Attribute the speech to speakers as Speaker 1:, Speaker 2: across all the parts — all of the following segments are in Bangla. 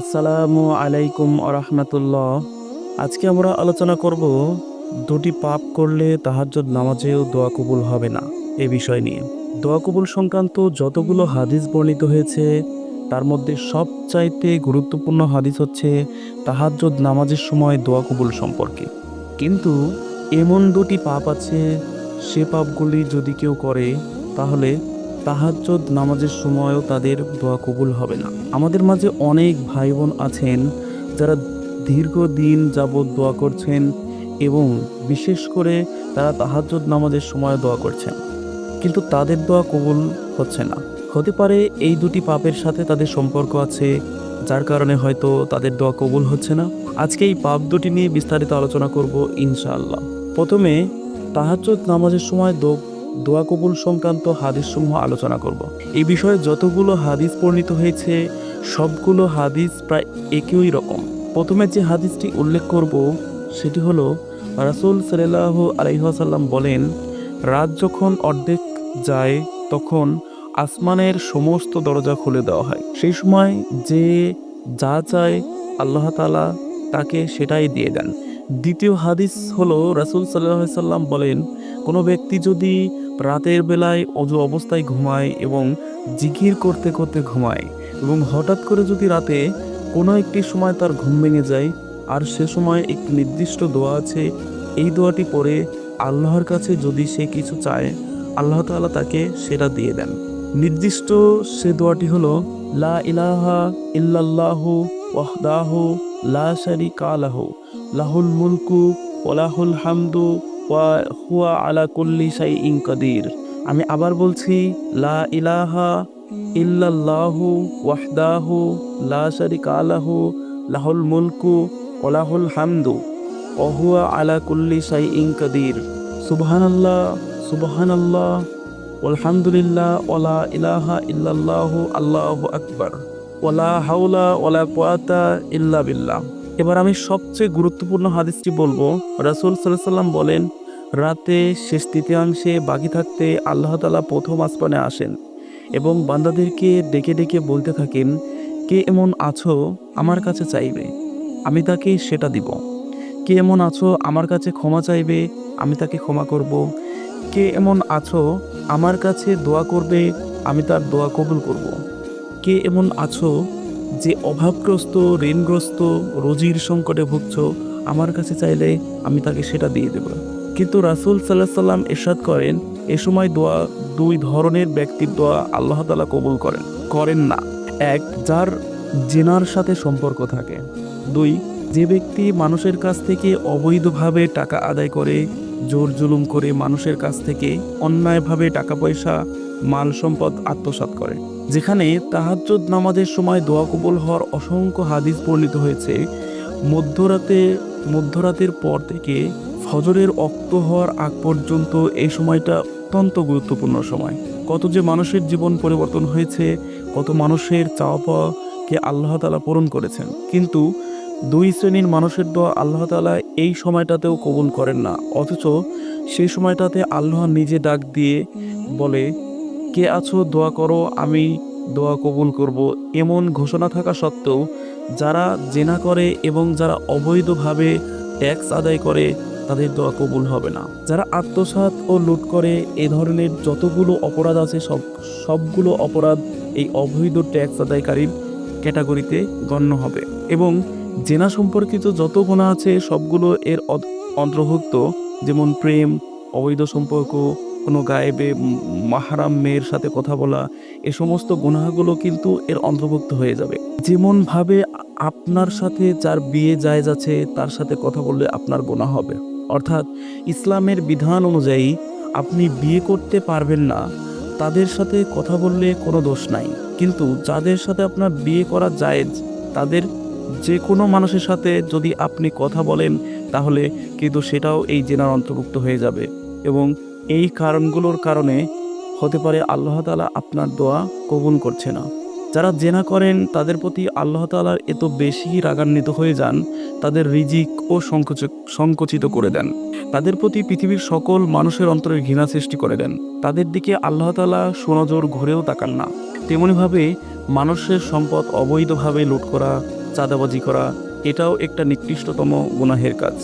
Speaker 1: আসসালামু আলাইকুম আরহামতুল্লাহ আজকে আমরা আলোচনা করব, দুটি পাপ করলে তাহাজ্জুদ নামাজেও দোয়া কবুল হবে না, এ বিষয় নিয়ে। দোয়া কবুল সংক্রান্ত যতগুলো হাদিস বর্ণিত হয়েছে, তার মধ্যে সবচাইতে গুরুত্বপূর্ণ হাদিস হচ্ছে তাহাজ্জুদ নামাজের সময় দোয়া কবুল সম্পর্কে। কিন্তু এমন দুটি পাপ আছে, সে পাপগুলি যদি কেউ করে, তাহলে তাহাজ্জুদ নামাজের সময়ও তাদের দোয়া কবুল হবে না। আমাদের মাঝে অনেক ভাই বোন আছেন যারা দীর্ঘদিন যাবৎ দোয়া করছেন এবং বিশেষ করে তারা তাহাজ্জুদ নামাজের সময় দোয়া করছেন। কিন্তু তাদের দোয়া কবুল হচ্ছে না। হতে পারে এই দুটি পাপের সাথে তাদের সম্পর্ক আছে, যার কারণে হয়তো তাদের দোয়া কবুল হচ্ছে না। আজকে এই পাপ দুটি নিয়ে বিস্তারিত আলোচনা করব ইনশাআল্লাহ। প্রথমে, তাহাজ্জুদ নামাজের সময় দো- দোয়া কবুল সংক্রান্ত হাদিসসমূহ আলোচনা করব। এই বিষয়ে যতগুলো হাদিস বর্ণিত হয়েছে, সবগুলো হাদিস প্রায় একই রকম। প্রথমে যে হাদিসটি উল্লেখ করব, সেটি হলো, রাসূল সাল্লাহ আলাইহাসাল্লাম বলেন, রাত যখন অর্ধেক যায়, তখন আসমানের সমস্ত দরজা খুলে দেওয়া হয়। সেই সময় যে যা চায় আল্লাহ তালা তাকে সেটাই দিয়ে দেন। দ্বিতীয় হাদিস হলো, রাসূল সাল্লাহ সাল্লাম বলেন, কোনো ব্যক্তি যদি রাতের বেলায় অজু অবস্থায় ঘুমায় এবং জিকির করতে করতে ঘুমায় এবং হঠাৎ করে যদি রাতে কোনো একটি সময় তার ঘুম ভেঙে যায়, আর সে সময় একটি নির্দিষ্ট দোয়া আছে, এই দোয়াটি পরে আল্লাহর কাছে যদি সে কিছু চায়, আল্লাহ তাআলা তাকে সেটা দিয়ে দেন। নির্দিষ্ট সে দোয়াটি হলো, লা ইলাহা ইল্লাল্লাহু ওয়াহদাহু লা শারিকা লাহু, লাহুল মুলকু ওলাহুল হামদু হুয়া আলা কুল্লি শাইইন কদির। আমি আবার বলছি, লা ইলাহা ইল্লাল্লাহু ওয়াহদাহু লা শারিকা লাহু, লাহুল মুলকু ওলাহুল হামদু, ওয়া হুয়া আলা কুল্লি শাইইন কাদির। সুবহানাল্লাহ সুবহানাল্লাহ আলহামদুলিল্লাহ ওলা ইলাহা ইল্লাল্লাহু, আল্লাহু আকবার ওলা হাওলা ওলা কোয়াতা ইল্লা বিল্লাহ। এবার আমি সবচেয়ে গুরুত্বপূর্ণ হাদিসটি বলব। রাসূল সাল্লাম বলেন রাতে শেষ তৃতীয়াংশে বাকি থাকতে আল্লাহ তাআলা প্রথম আসমানে আসেন এবং বান্দাদেরকে ডেকে ডেকে বলতে থাকেন, কে এমন আছো আমার কাছে চাইবে? আমি তাকে সেটা দিব। কে এমন আছো আমার কাছে ক্ষমা চাইবে? আমি তাকে ক্ষমা করব। কে এমন আছো আমার কাছে দোয়া করবে? আমি তার দোয়া কবুল করব। কে এমন আছো যে অভাবগ্রস্ত, ঋণগ্রস্ত, রোজির সংকটে ভুগছ, আমার কাছে চাইলে আমি তাকে সেটা দিয়ে দেব। কিন্তু রাসূল সাল্লাহ সাল্লাম এরশাদ করেন, এ সময় দোয়া, দুই ধরনের ব্যক্তির দোয়া আল্লাহ তালা কবুল করেন। করেন না। এক, যার জেনার সাথে সম্পর্ক থাকে। দুই, যে ব্যক্তি মানুষের কাছ থেকে অবৈধভাবে টাকা আদায় করে, জোর জুলুম করে মানুষের কাছ থেকে অন্যায়ভাবে টাকা পয়সা মাল সম্পদ আত্মসাৎ করে। যেখানে তাহাজ্জুদ নামাজের সময় দোয়া কবুল হওয়ার অসংখ্য হাদিস বর্ণিত হয়েছে। মধ্যরাতে, মধ্যরাতের পর থেকে ফজরের অক্ত হওয়ার আগ পর্যন্ত এই সময়টা অত্যন্ত গুরুত্বপূর্ণ সময়। কত যে মানুষের জীবন পরিবর্তন হয়েছে, কত মানুষের চাওয়া পাওয়াকে আল্লাহ তালা পূরণ করেছেন। কিন্তু দুই শ্রেণির মানুষের দোয়া আল্লাহ তালা এই সময়টাতেও কবুল করেন না। অথচ সেই সময়টাতে আল্লাহ নিজে ডাক দিয়ে বলে, কে আছো, দোয়া করো, আমি দোয়া কবুল করব। এমন ঘোষণা থাকা সত্ত্বেও যারা জেনা করে এবং যারা অবৈধভাবে ট্যাক্স আদায় করে তাদের দোয়া কবুল হবে না। যারা আত্মসাৎ ও লুট করে, এ ধরনের যতগুলো অপরাধ আছে, সব সবগুলো অপরাধ এই অবৈধ ট্যাক্স আদায়কারীর ক্যাটাগরিতে গণ্য হবে। এবং জেনা সম্পর্কিত যত গোনা আছে, সবগুলো এর অন্তর্ভুক্ত, যেমন প্রেম, অবৈধ সম্পর্ক, কোনো গায়েবে মাহারাম মেয়ের সাথে কথা বলা, এ সমস্ত গুনাহগুলো কিন্তু এর অন্তর্ভুক্ত হয়ে যাবে। যেমনভাবে আপনার সাথে যার বিয়ে যায় যাচ্ছে, তার সাথে কথা বললে আপনার গোনা হবে। অর্থাৎ ইসলামের বিধান অনুযায়ী আপনি বিয়ে করতে পারবেন না। তাদের সাথে কথা বললে কোনো দোষ নাই। কিন্তু যাদের সাথে আপনার বিয়ে করা জায়েজ, তাদের যে কোনো মানুষের সাথে যদি আপনি কথা বলেন, তাহলে কিন্তু সেটাও এই জেনার অন্তর্ভুক্ত হয়ে যাবে। এবং এই কারণগুলোর কারণে হতে পারে আল্লাহ তাআলা আপনার দোয়া কবুল করছে না। যারা জেনা করেন, তাদের প্রতি আল্লাহ তাআলার এত বেশি রাগান্বিত হয়ে যান, তাদের রিজিক ও সংকোচ সংকুচিত করে দেন। তাদের প্রতি পৃথিবীর সকল মানুষের অন্তরে ঘৃণা সৃষ্টি করে দেন। তাদের দিকে আল্লাহ তালা সোনাজোর ঘুরেও তাকান না। তেমনিভাবে মানুষের সম্পদ অবৈধভাবে লুট করা, চাঁদাবাজি করা, এটাও একটা নিকৃষ্টতম গুনাহের কাজ।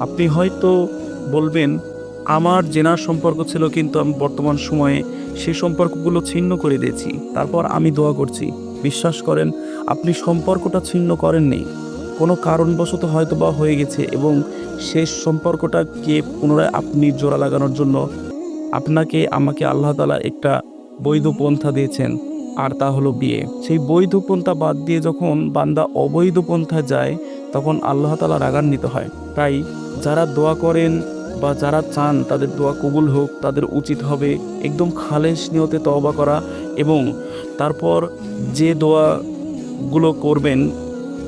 Speaker 1: আপনি হয়তো বলবেন আমার জেনার সম্পর্ক ছিল কিন্তু আমি বর্তমান সময়ে সেই সম্পর্কগুলো ছিন্ন করে দিয়েছি। তারপর আমি দোয়া করছি, বিশ্বাস করেন, আপনি সম্পর্কটা ছিন্ন করেননি। কোনো কারণবশত হয়তো বা হয়ে গেছে এবং শেষ সম্পর্কটাকে পুনরায় আপনি জোড়া লাগানোর জন্য আপনাকে, আমাকে আল্লাহ তালা একটা বৈধ পন্থা দিয়েছেন, আর তা হলো বিয়ে। সেই বৈধ পন্থা বাদ দিয়ে যখন বান্দা অবৈধ পন্থা যায়, তখন আল্লাহ তালা রাগান্বিত হয়। তাই যারা দোয়া করেন বা যারা চান তাদের দোয়া কবুল হোক, তাদের উচিত হবে একদম খালেস নিয়তে তওবা করা এবং তারপর যে দোয়াগুলো করবেন,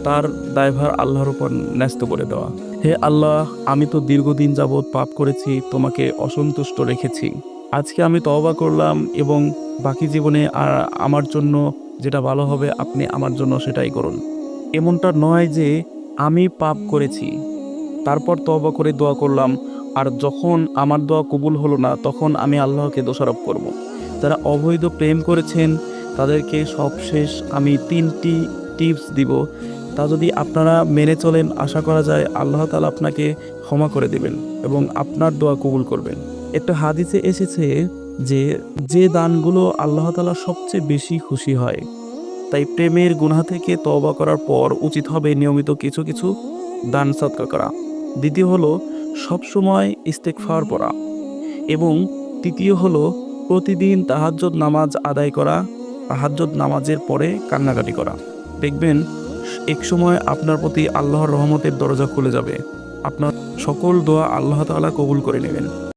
Speaker 1: তার দায়ভার আল্লাহর উপর ন্যস্ত করে দেওয়া। হে আল্লাহ, আমি তো দীর্ঘদিন যাবৎ পাপ করেছি, তোমাকে অসন্তুষ্ট রেখেছি। আজকে আমি তওবা করলাম এবং বাকি জীবনে আর আমার জন্য যেটা ভালো হবে, আপনি আমার জন্য সেটাই করুন। এমনটা নয় যে আমি পাপ করেছি। তারপর তওবা করে দোয়া করলাম আর যখন আমার দোয়া কবুল হলো না, তখন আমি আল্লাহকে দোষারোপ করব। যারা অবৈধ প্রেম করেছেন, তাদেরকে সবশেষ আমি তিনটি টিপস দিব। তা যদি আপনারা মেনে চলেন, আশা করা যায় আল্লাহ তালা আপনাকে ক্ষমা করে দেবেন এবং আপনার দোয়া কবুল করবেন। একটা হাদিসে এসেছে যে যে দানগুলো আল্লাহ তালা সবচেয়ে বেশি খুশি হয়, তাই প্রেমের গুনাহ থেকে তবা করার পর উচিত হবে নিয়মিত কিছু কিছু দান সৎকার করা। দ্বিতীয় হলো সবসময় ইস্তেকফার পড়া। এবং তৃতীয় হল প্রতিদিন তাহাজ্জত নামাজ আদায় করা তাহাজ্জত নামাজের পরে কান্নাকাটি করা। দেখবেন, এক সময় আপনার প্রতি আল্লাহর রহমতের দরজা খুলে যাবে। আপনার সকল দোয়া আল্লাহ তালা কবুল করে নেবেন।